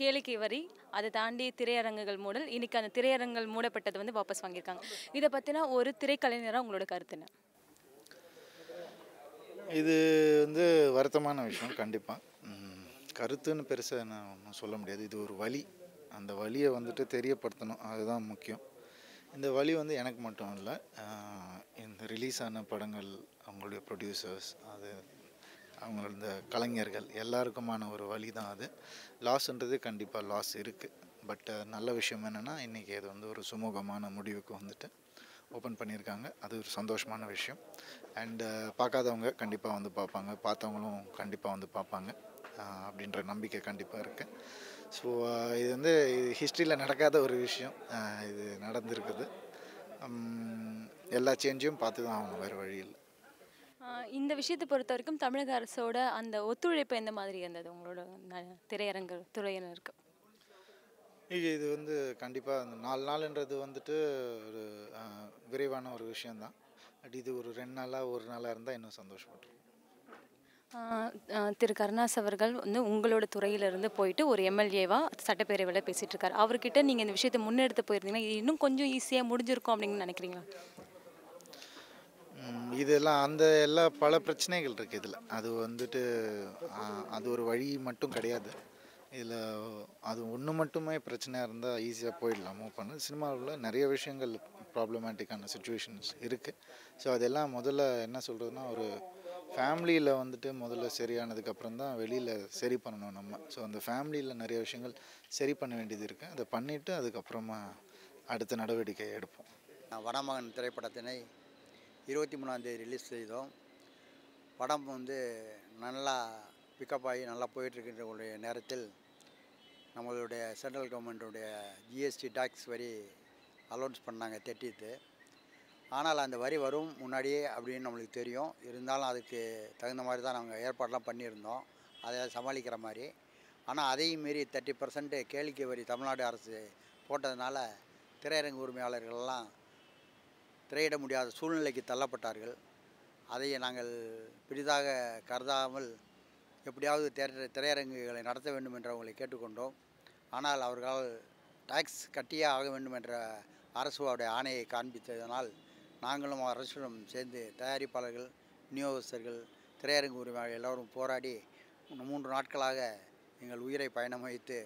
கேளிக்கை வரி அதை தாண்டி திரையரங்குகள் மூடல். இன்னைக்கு அந்த திரையரங்குகள் மூடப்பட்டது வந்து வாபஸ் வாங்கியிருக்காங்க. இதை பற்றினா ஒரு திரைக்கலைஞராக உங்களோட கருத்து என்ன? இது வந்து வருத்தமான விஷயம் கண்டிப்பாக கருத்துன்னு பெருசாக நான் ஒன்றும் சொல்ல முடியாது. இது ஒரு வழி அந்த வழியை வந்துட்டு தெரியப்படுத்தணும். அதுதான் முக்கியம். இந்த வழி வந்து எனக்கு மட்டும் இல்லை இந்த ரிலீஸ் ஆன படங்கள் அவங்களுடைய ப்ரொடியூசர்ஸ் அது அவங்களோட இந்த கலைஞர்கள் எல்லாருக்குமான ஒரு வழி தான் அது லாஸ்ன்றது கண்டிப்பாக லாஸ் இருக்குது பட் நல்ல விஷயம் என்னென்னா இன்றைக்கி அது வந்து ஒரு சுமூகமான முடிவுக்கு வந்துட்டு ஓப்பன் பண்ணியிருக்காங்க. அது ஒரு சந்தோஷமான விஷயம். அண்டு பார்க்காதவங்க கண்டிப்பாக வந்து பார்ப்பாங்க. பார்த்தவங்களும் கண்டிப்பாக வந்து பார்ப்பாங்க. அப்படின்ற நம்பிக்கை கண்டிப்பாக இருக்குது ஸோ இது வந்து ஹிஸ்ட்ரியில் நடக்காத ஒரு விஷயம். இது நடந்திருக்குது. எல்லா சேஞ்சையும் பார்த்து தான் அவங்க வேறு வழி இல்லை. இந்த விஷயத்தை பொறுத்த வரைக்கும் தமிழக அரசோட அந்த ஒத்துழைப்பு எந்த மாதிரி இருந்தது? உங்களோட திரையரங்கு துறையினருக்கு. இது இது வந்து கண்டிப்பாக அந்த நாலு நாளுன்றது வந்துட்டு ஒரு விரைவான ஒரு விஷயந்தான் பட் இது ஒரு ரெண்டு நாளாக ஒரு நாளாக இருந்தால் இன்னும் ஆஹ் திரு கருணாஸ் அவர்கள் வந்து உங்களோட துறையிலிருந்து போயிட்டு ஒரு எம்எல்ஏவா சட்டப்பேரவையில் பேசிட்டு இருக்காரு. அவர்கிட்ட நீங்கள் இந்த விஷயத்தை முன்னெடுத்து போயிருந்தீங்கன்னா இன்னும் கொஞ்சம் ஈஸியாக முடிஞ்சிருக்கும் அப்படின்னு நினைக்கிறீங்களா? இதெல்லாம் அந்த எல்லா பல பிரச்சனைகள் இருக்குது இதில். அது வந்துட்டு அது ஒரு வழி மட்டும் கிடையாது. இதில் அது ஒன்று மட்டுமே பிரச்சனையாக இருந்தால் ஈஸியாக போயிடலாம் மூவ் பண்ண. சினிமாவில் நிறைய விஷயங்கள் ப்ராப்ளமேட்டிக்கான சுச்சுவேஷன்ஸ் இருக்குது ஸோ அதெல்லாம் முதல்ல என்ன சொல்கிறதுனா ஒரு ஃபேமிலியில் வந்துட்டு முதல்ல சரியானதுக்கப்புறம் தான் வெளியில் சரி பண்ணணும் நம்ம. ஸோ அந்த ஃபேமிலியில் நிறைய விஷயங்கள் சரி பண்ண வேண்டியது இருக்குது அதை பண்ணிவிட்டு அதுக்கப்புறமா அடுத்த நடவடிக்கை எடுப்போம். வடமகன் திரைப்படத்தினை இருபத்தி மூணாந்தேதி ரிலீஸ் செய்தோம். படம் வந்து நல்லா பிக்கப் ஆகி நல்லா போயிட்டுருக்கின்ற ஒரு நேரத்தில் நம்மளுடைய சென்ட்ரல் கவர்மெண்ட்டுடைய ஜிஎஸ்டி டாக்ஸ் வரி அலௌன்ஸ் பண்ணாங்க தேர்ட்டித்து ஆனால் அந்த வரி வரும் முன்னாடியே அப்படின்னு நம்மளுக்கு தெரியும். இருந்தாலும் அதுக்கு தகுந்த மாதிரி தான் நாங்கள் ஏற்பாடெலாம் பண்ணியிருந்தோம். அதை சமாளிக்கிற மாதிரி. ஆனால் அதையும் மீறி தேர்ட்டி பர்சன்ட் கேளிக்கை வரி தமிழ்நாடு அரசு போட்டதுனால திரையரங்கு உரிமையாளர்கள்லாம் திரையிட முடியாத சூழ்நிலைக்கு தள்ளப்பட்டார்கள். அதை நாங்கள் பெரிதாக கருதாமல் எப்படியாவது திரை திரையரங்குகளை நடத்த வேண்டும் என்று அவங்களை கேட்டுக்கொண்டோம். ஆனால் அவர்களால் டாக்ஸ் கட்டியே ஆக வேண்டும் என்ற அரசுடைய ஆணையை காண்பித்ததனால் நாங்களும் அரசுடன் சேர்ந்து தயாரிப்பாளர்கள் விநியோகஸ்தர்கள் திரையரங்கு உரிமையாளர்கள் எல்லோரும் போராடி மூன்று நாட்களாக எங்கள் உயிரை பயணம் வைத்து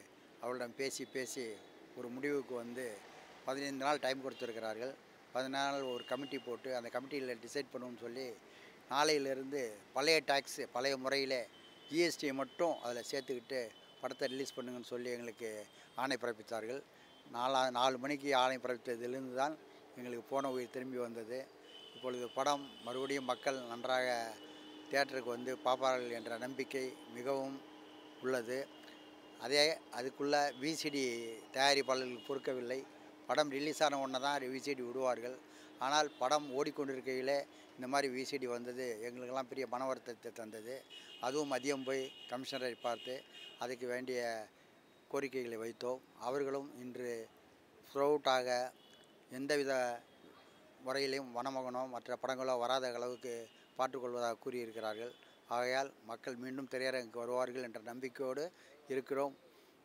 அவளிடம் பேசி பேசி ஒரு முடிவுக்கு வந்து பதினைந்து நாள் டைம் கொடுத்துருக்கிறார்கள். பதினாலு நாள் ஒரு கமிட்டி போட்டு அந்த கமிட்டியில் டிசைட் பண்ணுவோம்னு சொல்லி நாளையிலேருந்து பழைய டேக்ஸு பழைய முறையில் ஜிஎஸ்டியை மட்டும் அதில் சேர்த்துக்கிட்டு படத்தை ரிலீஸ் பண்ணுங்கன்னு சொல்லி எங்களுக்கு ஆணை பிறப்பித்தார்கள். நாலா நாலு மணிக்கு ஆணை பிறப்பித்ததிலிருந்து தான் எங்களுக்கு போன உயிர் திரும்பி வந்தது. இப்பொழுது படம் மறுபடியும் மக்கள் நன்றாக தேட்டருக்கு வந்து பார்ப்பார்கள் என்ற நம்பிக்கை மிகவும் உள்ளது. அதே அதுக்குள்ளே விசிடி தயாரிப்பாளர்களுக்கு பொறுக்கவில்லை. படம் ரிலீஸ் ஆன உடனே தான் விசிடி விடுவார்கள். ஆனால் படம் ஓடிக்கொண்டிருக்கையிலே இந்த மாதிரி விசிடி வந்தது எங்களுக்கெல்லாம் பெரிய பண வருத்தத்தை தந்தது. அதுவும் மதியம் போய் கமிஷனரை பார்த்து அதுக்கு வேண்டிய கோரிக்கைகளை வைத்தோம். அவர்களும் இன்று த்ரூஅவுட்டாக எந்தவித முறையிலையும் வனமகனோ மற்ற படங்களோ வராத அளவுக்கு பார்த்துக்கொள்வதாக கூறியிருக்கிறார்கள். ஆகையால் மக்கள் மீண்டும் திரையரங்குக்கு வருவார்கள் என்ற நம்பிக்கையோடு இருக்கிறோம்.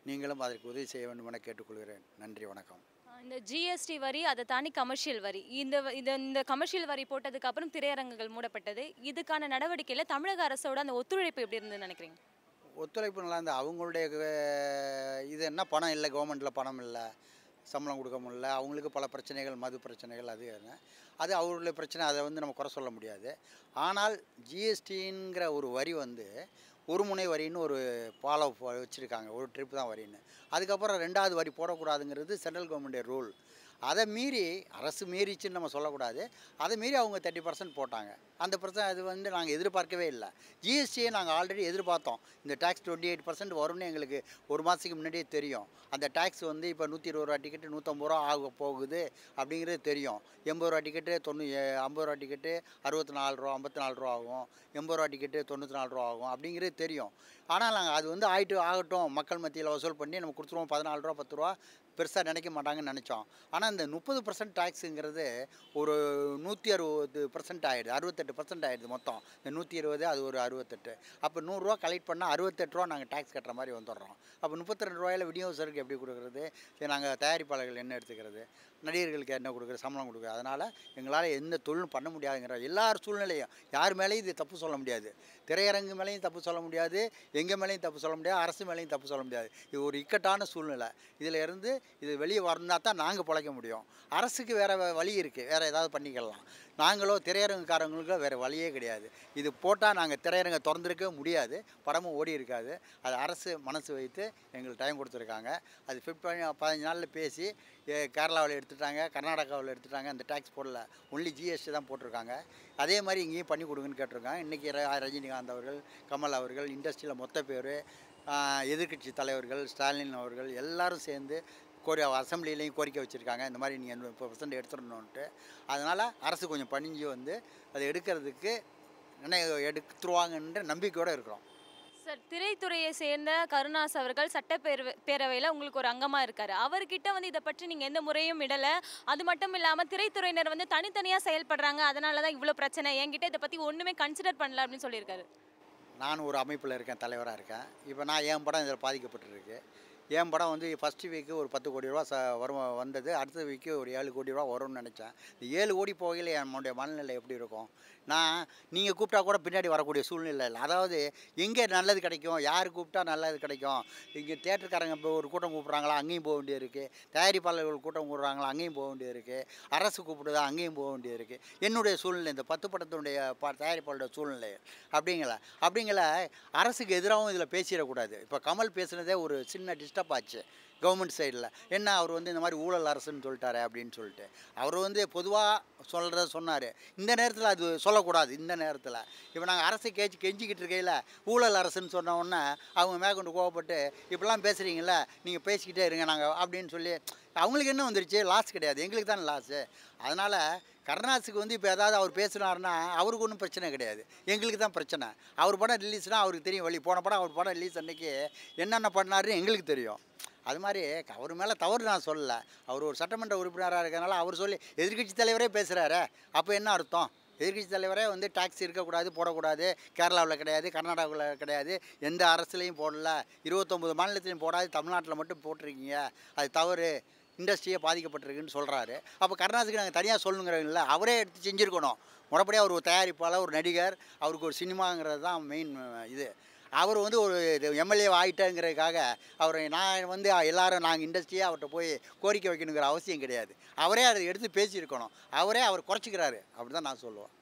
நீங்களும் அதற்கு உதவி செய்ய வேண்டும் என கேட்டுக்கொள்கிறேன். நன்றி வணக்கம். இந்த ஜிஎஸ்டி வரி அதை தாண்டி கமர்ஷியல் வரி. இந்த இந்த இது இந்த கமர்ஷியல் வரி போட்டதுக்கு அப்புறம் திரையரங்குகள் மூடப்பட்டது. இதுக்கான நடவடிக்கையில் தமிழக அரசோட அந்த ஒத்துழைப்பு எப்படி இருந்ததுன்னு நினைக்கிறீங்க? ஒத்துழைப்பு நல்லா இருந்தால் அவங்களுடைய இது என்ன பணம் இல்லை? கவர்மெண்ட்டில் பணம் இல்லை. சம்பளம் கொடுக்க முடியல. அவங்களுக்கு பல பிரச்சனைகள் மது பிரச்சனைகள் அது அது. அவர்களுடைய பிரச்சனை. அதை வந்து நம்ம குறை சொல்ல முடியாது. ஆனால் ஜிஎஸ்டிங்கிற ஒரு வரி வந்து ஒரு முனை வரின்னு ஒரு ஃபாலோ வச்சுருக்காங்க. ஒரு ட்ரிப் தான் வரின்னு. அதுக்கப்புறம் ரெண்டாவது வரி போடக்கூடாதுங்கிறது சென்ட்ரல் கவர்மெண்ட்டு ரூல் அதை மீறி அரசு மீறிச்சுன்னு நம்ம சொல்லக்கூடாது. அதை மீறி அவங்க தேர்ட்டி பர்சன்ட் போட்டாங்க. அந்த பிரச்சனை அது வந்து நாங்கள் எதிர்பார்க்கவே இல்லை. ஜிஎஸ்டியை நாங்கள் ஆல்ரெடி எதிர்பார்த்தோம். இந்த டேக்ஸ் டுவெண்ட்டி எயிட் பர்சன்ட் வரும்னு எங்களுக்கு ஒரு மாதத்துக்கு முன்னாடியே தெரியும். அந்த டேக்ஸ் வந்து இப்போ நூற்றி இருபது ரூபா டிக்கெட்டு நூற்றம்பது ரூபா ஆக போகுது அப்படிங்கிறது தெரியும். எண்பது ரூபா டிக்கெட்டு தொண்ணூ ஐம்பது ரூபா டிக்கெட்டு அறுபத்தி நாலு ரூபா ஐம்பத்தி நாலு ரூபா ஆகும். எண்பது ரூபா டிக்கெட்டு தொண்ணூற்றி நாலு ரூபா ஆகும் அப்படிங்கிறது தெரியும். ஆனால் நாங்கள் அது வந்து ஆகிட்டு ஆகட்டும். மக்கள் மத்தியில் வசூல் பண்ணி நம்ம கொடுத்துருவோம் பதினாலு ரூபா பத்து ரூபா. பெருசாக நினைக்க மாட்டாங்கன்னு நினச்சோம். ஆனால் இந்த முப்பது பர்சன்ட் டேக்ஸுங்கிறது ஒரு நூற்றி அறுபது பர்சன்ட் ஆகிடுது அறுபத்தெட்டு பர்சன்ட் ஆகிடுது மொத்தம். இந்த நூற்றி இருபது அது ஒரு அறுபத்தெட்டு. அப்போ நூறுரூவா கலெக்ட் பண்ணால் அறுபத்தெட்டு ரூபா நாங்கள் டேக்ஸ் கட்டுற மாதிரி வந்துடுறோம். அப்போ முப்பத்தி ரெண்டு ரூபாயில் விநியோகஸ்தருக்கு எப்படி கொடுக்குறது? நாங்கள் தயாரிப்பாளர்கள் என்ன எடுத்துக்கிறது? நடிகர்களுக்கு என்ன கொடுக்குற சம்பளம் கொடுக்குறது அதனால் எங்களால் எந்த தொழிலும் பண்ண முடியாதுங்கிற எல்லார் சூழ்நிலையும். யார் மேலேயும் இது தப்பு சொல்ல முடியாது. திரையரங்கு மேலேயும் தப்பு சொல்ல முடியாது. எங்கள் மேலேயும் தப்பு சொல்ல முடியாது. அரசு மேலேயும் தப்பு சொல்ல முடியாது. இது ஒரு இக்கட்டான சூழ்நிலை. இதில் இருந்து இது வெளியே வரணுன்னா தான் நாங்கள் பிழைக்க முடியும். அரசுக்கு வேறு வழி இருக்குது வேறு ஏதாவது பண்ணிக்கலாம். நாங்களோ திரையரங்குக்காரங்களுக்கு வேறு வழியே கிடையாது. இது போட்டால் நாங்கள் திரையரங்கை திறந்துருக்கவே முடியாது. படமும் ஓடி இருக்காது. அது அரசு மனசு வைத்து எங்களுக்கு டைம் கொடுத்துருக்காங்க. அது ஃபிட் பண்ணி பதினஞ்சு நாளில் பேசி கேரளாவில் எடுத்துட்டாங்க கர்நாடகாவில் எடுத்துட்டாங்க அந்த டேக்ஸ் போடல. ஒன்லி ஜிஎஸ்டி தான் போட்டிருக்காங்க. அதே மாதிரி இங்கேயும் பண்ணி கொடுங்கன்னு கேட்டிருக்காங்க. இன்றைக்கி ரஜினிகாந்த் அவர்கள் கமல் அவர்கள் இண்டஸ்ட்ரியில் மொத்த பேர் எதிர்க்கட்சி தலைவர்கள் ஸ்டாலின் அவர்கள் எல்லாரும் சேர்ந்து கோரி அசம்பிளிலையும் கோரிக்கை வச்சுருக்காங்க. இந்த மாதிரி நீங்கள் முப்பது பர்சன்ட் எடுத்துடணுன்ட்டு அதனால் அரசு கொஞ்சம் பணிஞ்சு வந்து அதை எடுக்கிறதுக்கு என்ன எடுத்துருவாங்கன்ற நம்பிக்கையோடு இருக்கிறோம். சார் திரைத்துறையை சேர்ந்த கருணாஸ் அவர்கள் சட்டப்பேரவை பேரவையில் உங்களுக்கு ஒரு அங்கமாக இருக்காரு. அவர்கிட்ட வந்து இதை பற்றி நீங்கள் எந்த முறையும் விடலை அது மட்டும் இல்லாமல் திரைத்துறையினர் வந்து தனித்தனியாக செயல்படுறாங்க. அதனால தான் இவ்வளோ பிரச்சனை. என்கிட்ட இதை பற்றி ஒன்றுமே கன்சிடர் பண்ணல அப்படின்னு சொல்லியிருக்காரு. நான் ஒரு அமைப்பில் இருக்கேன் தலைவராக இருக்கேன். இப்போ நான் என் படம் இதில் பாதிக்கப்பட்டிருக்கு. என் படம் வந்து ஃபஸ்ட்டு வீக்கு ஒரு பத்து கோடி ரூபா ச வரும் வந்தது. அடுத்த வீக்கு ஒரு ஏழு கோடி ரூபா வரும்னு நினச்சேன். ஏழு கோடி போகையில் என்னுடைய மனநிலை எப்படி இருக்கும்? நான் நீங்கள் கூப்பிட்டா கூட பின்னாடி வரக்கூடிய சூழ்நிலை இல்லை. அதாவது எங்கே நல்லது கிடைக்கும் யார் கூப்பிட்டா நல்லது கிடைக்கும்? இங்கே தேட்டருக்காரங்க இப்போ ஒரு கூட்டம் கூப்பிட்றாங்களா அங்கேயும் போக வேண்டியது இருக்குது தயாரிப்பாளர்கள் கூட்டம் கூடுறாங்களா அங்கேயும் போக வேண்டியது இருக்குது அரசு கூப்பிடுதா அங்கேயும் போக வேண்டியது இருக்குது என்னுடைய சூழ்நிலை இந்த பத்து படத்தினுடைய ப தயாரிப்பாளருடைய சூழ்நிலை. அப்படிங்கள? அப்படிங்கள? அரசுக்கு எதிராகவும் இதில் பேசிடக்கூடாது. இப்போ கமல் பேசுனதே ஒரு சின்ன டிஸ்டர்ப் ஆச்சு. கவர்மெண்ட் சைடில். என்ன அவர் வந்து இந்த மாதிரி ஊழல் அரசுன்னு சொல்லிட்டாரு அப்படின்னு சொல்லிட்டு. அவர் வந்து பொதுவாக சொல்கிறத சொன்னார். இந்த நேரத்தில் அது சொல்லக்கூடாது இந்த நேரத்தில். இப்போ நாங்கள் அரசை கேச்சு கெஞ்சிக்கிட்டு இருக்கையில் ஊழல் அரசுன்னு சொன்ன உடனே அவங்க மேற்கொண்டு கோவப்பட்டு இப்படிலாம் பேசுகிறீங்கள நீங்கள் பேசிக்கிட்டே இருங்க நாங்கள் அப்படின்னு சொல்லி அவங்களுக்கு என்ன வந்துருச்சு? லாஸ் கிடையாது. எங்களுக்கு தான் லாஸு. அதனால் கருணாசுக்கு வந்து இப்போ ஏதாவது அவர் பேசுனாருன்னா அவருக்கு ஒன்றும் பிரச்சனை கிடையாது. எங்களுக்கு தான் பிரச்சனை. அவர் படம் ரிலீஸ்னால் அவருக்கு தெரியும். வழி போன படம் அவர் படம் ரிலீஸ் அன்னைக்கு என்னென்ன பண்ணாருன்னு எங்களுக்கு தெரியும். அது மாதிரி அவர் மேலே தவறு நான் சொல்லலை. அவர் ஒரு சட்டமன்ற உறுப்பினராக இருக்கிறனால அவர் சொல்லி எதிர்க்கட்சி தலைவரே பேசுகிறாரு அப்போ என்ன அர்த்தம்? எதிர்கட்சி தலைவரே வந்து டாக்ஸ் இருக்கக்கூடாது போடக்கூடாது. கேரளாவில் கிடையாது கர்நாடகாவில் கிடையாது. எந்த அரசுலையும் போடல. இருபத்தொம்பது மாநிலத்திலையும் போடாது தமிழ்நாட்டில் மட்டும் போட்டிருக்கீங்க. அது தவறு. இண்டஸ்ட்ரியே பாதிக்கப்பட்டிருக்குன்னு சொல்கிறாரு அப்போ கருணாஸுக்கு நாங்கள் தனியாக சொல்லணுங்கிறதில்ல அவரே எடுத்து செஞ்சுருக்கணும். முறைப்படியாக அவர் ஒரு தயாரிப்பாளர் ஒரு நடிகர் அவருக்கு ஒரு சினிமாங்கிறது தான் மெயின் இது. அவர் வந்து ஒரு எம்எல்ஏ ஆகிட்டேங்கிறதுக்காக அவர் நான் வந்து எல்லாரும் நாங்கள் இண்டஸ்ட்ரியாக அவர்கிட்ட போய் கோரிக்கை வைக்கணுங்கிற அவசியம் கிடையாது. அவரே அதை எடுத்து பேசியிருக்கணும். அவரே அவர் குறைச்சிக்கிறாரு. அப்படி தான் நான் சொல்லுவேன்.